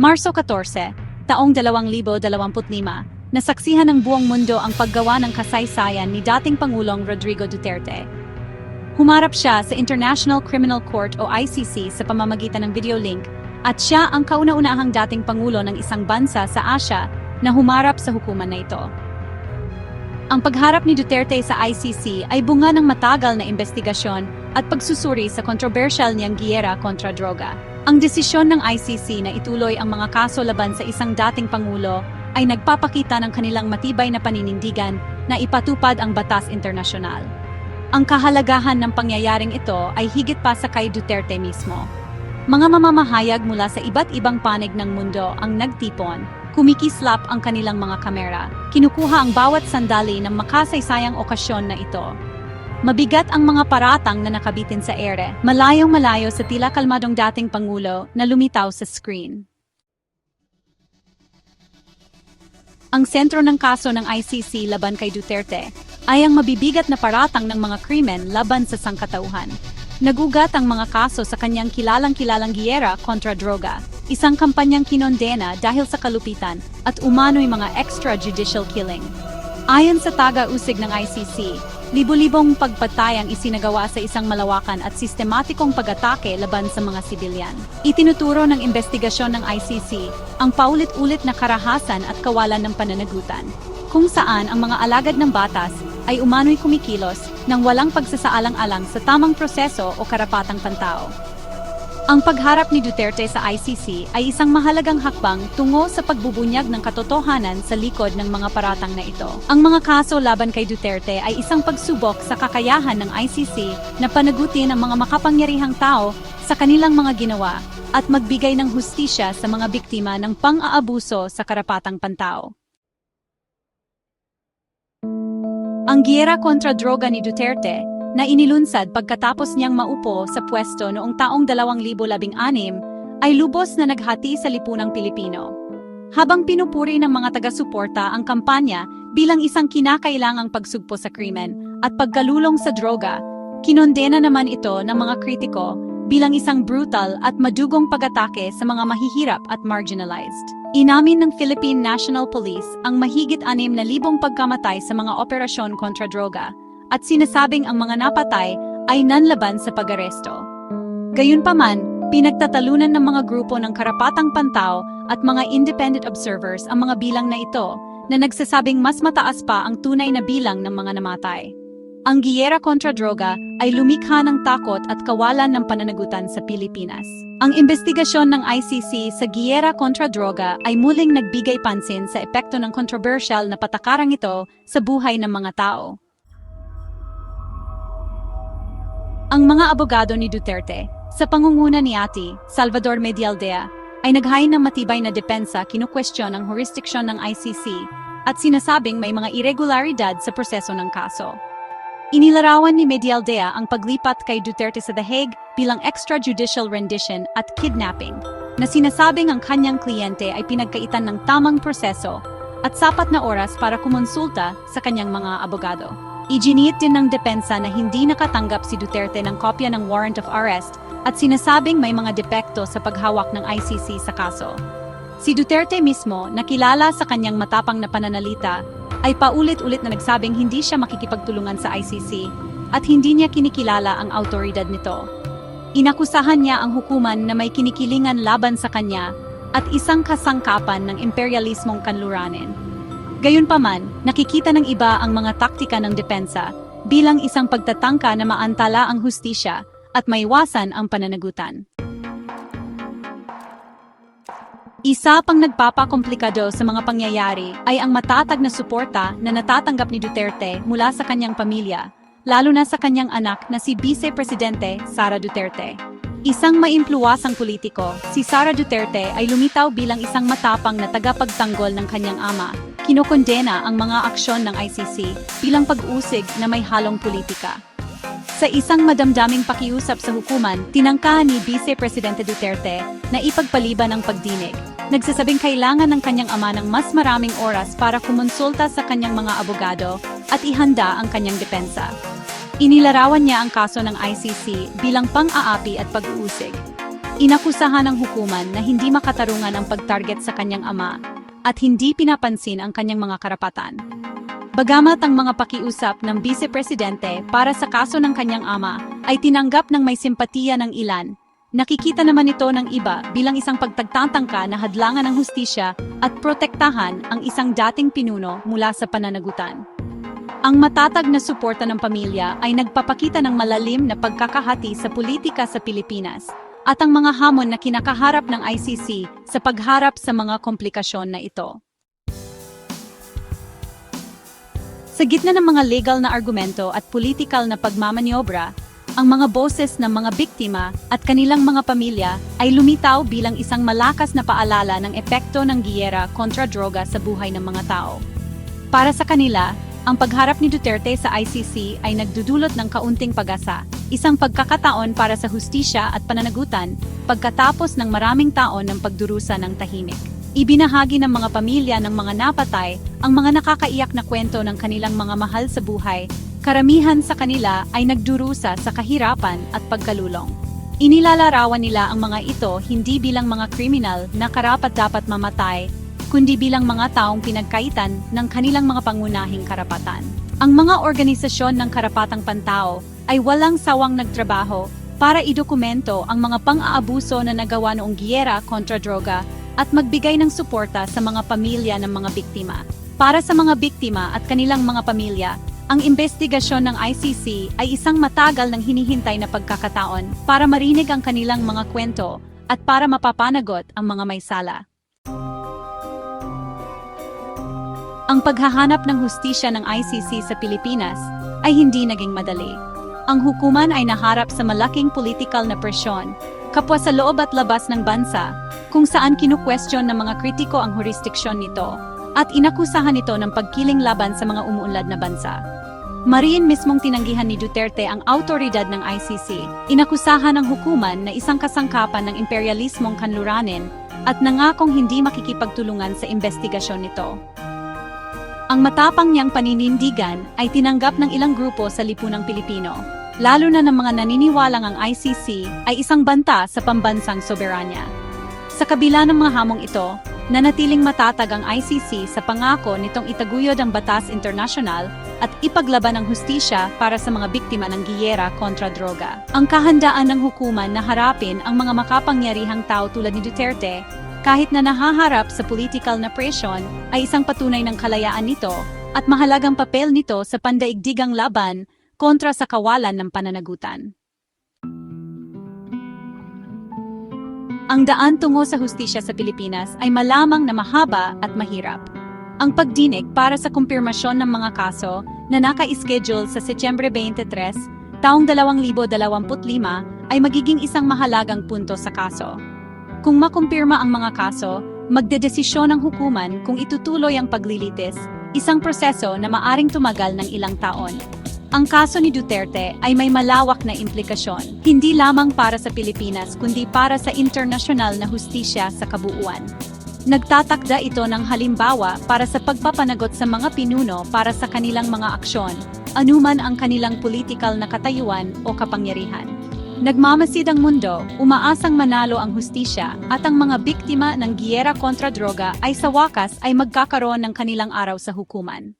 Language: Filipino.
Marso 14, taong 2025, nasaksihan ng buong mundo ang paggawa ng kasaysayan ni dating Pangulong Rodrigo Duterte. Humarap siya sa International Criminal Court o ICC sa pamamagitan ng video link at siya ang kauna-unahang dating Pangulo ng isang bansa sa Asia na humarap sa hukuman na ito. Ang pagharap ni Duterte sa ICC ay bunga ng matagal na investigasyon at pagsusuri sa controversial niyang giyera kontra droga. Ang desisyon ng ICC na ituloy ang mga kaso laban sa isang dating Pangulo ay nagpapakita ng kanilang matibay na paninindigan na ipatupad ang batas internasyonal. Ang kahalagahan ng pangyayaring ito ay higit pa sa kay Duterte mismo. Mga mamamahayag mula sa iba't ibang panig ng mundo ang nagtipon, kumikislap ang kanilang mga kamera, kinukuha ang bawat sandali ng makasaysayang okasyon na ito. Mabigat ang mga paratang na nakabitin sa ere, malayong malayo sa tila kalmadong dating Pangulo na lumitaw sa screen. Ang sentro ng kaso ng ICC laban kay Duterte ay ang mabibigat na paratang ng mga krimen laban sa sangkatauhan. Nagugat ang mga kaso sa kanyang kilalang-kilalang giyera kontra droga, isang kampanyang kinondena dahil sa kalupitan at umano'y mga extrajudicial killing. Ayon sa taga-usig ng ICC, libo-libong pagpatay ang isinagawa sa isang malawakan at sistematikong pag-atake laban sa mga sibilyan. Itinuturo ng investigasyon ng ICC ang paulit-ulit na karahasan at kawalan ng pananagutan, kung saan ang mga alagad ng batas ay umano'y kumikilos ng walang pagsasaalang-alang sa tamang proseso o karapatang pantao. Ang pagharap ni Duterte sa ICC ay isang mahalagang hakbang tungo sa pagbubunyag ng katotohanan sa likod ng mga paratang na ito. Ang mga kaso laban kay Duterte ay isang pagsubok sa kakayahan ng ICC na panagutin ang mga makapangyarihang tao sa kanilang mga ginawa at magbigay ng hustisya sa mga biktima ng pang-aabuso sa karapatang pantao. Ang giyera kontra droga ni Duterte na inilunsad pagkatapos niyang maupo sa pwesto noong taong 2016 ay lubos na naghati sa lipunang Pilipino. Habang pinupuri ng mga taga-suporta ang kampanya bilang isang kinakailangang pagsugpo sa krimen at pagkalulong sa droga, kinondena naman ito ng mga kritiko bilang isang brutal at madugong pag-atake sa mga mahihirap at marginalized. Inamin ng Philippine National Police ang mahigit anim na libong pagkamatay sa mga operasyon kontra droga at sinasabing ang mga napatay ay nanlaban sa pag-aresto. Gayunpaman, pinagtatalunan ng mga grupo ng karapatang pantao at mga independent observers ang mga bilang na ito na nagsasabing mas mataas pa ang tunay na bilang ng mga namatay. Ang giyera kontra droga ay lumikha ng takot at kawalan ng pananagutan sa Pilipinas. Ang investigasyon ng ICC sa giyera kontra droga ay muling nagbigay pansin sa epekto ng controversial na patakarang ito sa buhay ng mga tao. Ang mga abogado ni Duterte, sa pangunguna ni Ati, Salvador Medialdea, ay naghain ng matibay na depensa kinukwestiyon ang jurisdiksyon ng ICC at sinasabing may mga irregularidad sa proseso ng kaso. Inilarawan ni Medialdea ang paglipat kay Duterte sa The Hague bilang extrajudicial rendition at kidnapping, na sinasabing ang kanyang kliyente ay pinagkaitan ng tamang proseso at sapat na oras para kumonsulta sa kanyang mga abogado. Iginiit din ng depensa na hindi nakatanggap si Duterte ng kopya ng warrant of arrest at sinasabing may mga depekto sa paghawak ng ICC sa kaso. Si Duterte mismo, nakilala sa kanyang matapang na pananalita, ay paulit-ulit na nagsabing hindi siya makikipagtulungan sa ICC at hindi niya kinikilala ang autoridad nito. Inakusahan niya ang hukuman na may kinikilingan laban sa kanya at isang kasangkapan ng imperialismong kanluranin. Gayunpaman, nakikita ng iba ang mga taktika ng depensa bilang isang pagtatangka na maantala ang hustisya at maiwasan ang pananagutan. Isa pang nagpapakomplikado sa mga pangyayari ay ang matatag na suporta na natatanggap ni Duterte mula sa kanyang pamilya, lalo na sa kanyang anak na si Vice Presidente Sara Duterte. Isang maimpluwasang politiko, si Sara Duterte ay lumitaw bilang isang matapang na tagapagtanggol ng kanyang ama. Kinokondena ang mga aksyon ng ICC bilang pag-usig na may halong politika. Sa isang madamdaming pakiusap sa hukuman, tinangkahan ni Vice Presidente Duterte na ipagpaliban ang pagdinig. Nagsasabing kailangan ng kanyang ama ng mas maraming oras para kumonsulta sa kanyang mga abogado at ihanda ang kanyang depensa. Inilarawan niya ang kaso ng ICC bilang pang-aapi at pag-uusig. Inakusahan ng hukuman na hindi makatarungan ang pagtarget sa kanyang ama at hindi pinapansin ang kanyang mga karapatan. Bagamat ang mga pakiusap ng Vice Presidente para sa kaso ng kanyang ama ay tinanggap ng may simpatiya ng ilan, nakikita naman ito ng iba bilang isang pagtagtatangka na hadlangan ng hustisya at protektahan ang isang dating pinuno mula sa pananagutan. Ang matatag na suporta ng pamilya ay nagpapakita ng malalim na pagkakahati sa politika sa Pilipinas at ang mga hamon na kinakaharap ng ICC sa pagharap sa mga komplikasyon na ito. Sa gitna ng mga legal na argumento at political na pagmamanyobra, ang mga boses ng mga biktima at kanilang mga pamilya ay lumitaw bilang isang malakas na paalala ng epekto ng giyera kontra droga sa buhay ng mga tao. Para sa kanila, ang pagharap ni Duterte sa ICC ay nagdudulot ng kaunting pag-asa, isang pagkakataon para sa hustisya at pananagutan pagkatapos ng maraming taon ng pagdurusa ng tahimik. Ibinahagi ng mga pamilya ng mga napatay ang mga nakakaiyak na kwento ng kanilang mga mahal sa buhay. Karamihan sa kanila ay nagdurusa sa kahirapan at pagkalulong. Inilalarawan nila ang mga ito hindi bilang mga kriminal na karapat-dapat mamatay, kundi bilang mga taong pinagkaitan ng kanilang mga pangunahing karapatan. Ang mga organisasyon ng karapatang pantao ay walang sawang nagtrabaho para idokumento ang mga pang-aabuso na nagawa noong giyera kontra droga at magbigay ng suporta sa mga pamilya ng mga biktima. Para sa mga biktima at kanilang mga pamilya, ang investigasyon ng ICC ay isang matagal ng hinihintay na pagkakataon para marinig ang kanilang mga kwento at para mapapanagot ang mga may sala. Ang paghahanap ng hustisya ng ICC sa Pilipinas ay hindi naging madali. Ang hukuman ay naharap sa malaking political na presyon, kapwa sa loob at labas ng bansa, kung saan kinukwestiyon ng mga kritiko ang jurisdiksyon nito at inakusahan ito ng pagkiling laban sa mga umuunlad na bansa. Mariin mismong tinanggihan ni Duterte ang autoridad ng ICC. Inakusahan ng hukuman na isang kasangkapan ng imperialismong kanluranin at nangakong hindi makikipagtulungan sa investigasyon nito. Ang matapang niyang paninindigan ay tinanggap ng ilang grupo sa lipunang Pilipino, lalo na ng mga naniniwalang ang ICC ay isang banta sa pambansang soberanya. Sa kabila ng mga hamong ito, nanatiling matatag ang ICC sa pangako nitong itaguyod ang batas internasyonal at ipaglaban ang hustisya para sa mga biktima ng giyera kontra droga. Ang kahandaan ng hukuman na harapin ang mga makapangyarihang tao tulad ni Duterte kahit na nahaharap sa political na presyon ay isang patunay ng kalayaan nito at mahalagang papel nito sa pandaigdigang laban kontra sa kawalan ng pananagutan. Ang daan tungo sa hustisya sa Pilipinas ay malamang na mahaba at mahirap. Ang pagdinig para sa kumpirmasyon ng mga kaso na naka-schedule sa Setyembre 23, taong 2025 ay magiging isang mahalagang punto sa kaso. Kung makumpirma ang mga kaso, magdedesisyon ang hukuman kung itutuloy ang paglilitis, isang proseso na maaring tumagal ng ilang taon. Ang kaso ni Duterte ay may malawak na implikasyon, hindi lamang para sa Pilipinas kundi para sa internasyonal na hustisya sa kabuuan. Nagtatakda ito ng halimbawa para sa pagpapanagot sa mga pinuno para sa kanilang mga aksyon, anuman ang kanilang politikal na katayuan o kapangyarihan. Nagmamasid ang mundo, umaasang manalo ang hustisya at ang mga biktima ng giyera kontra droga ay sa wakas ay magkakaroon ng kanilang araw sa hukuman.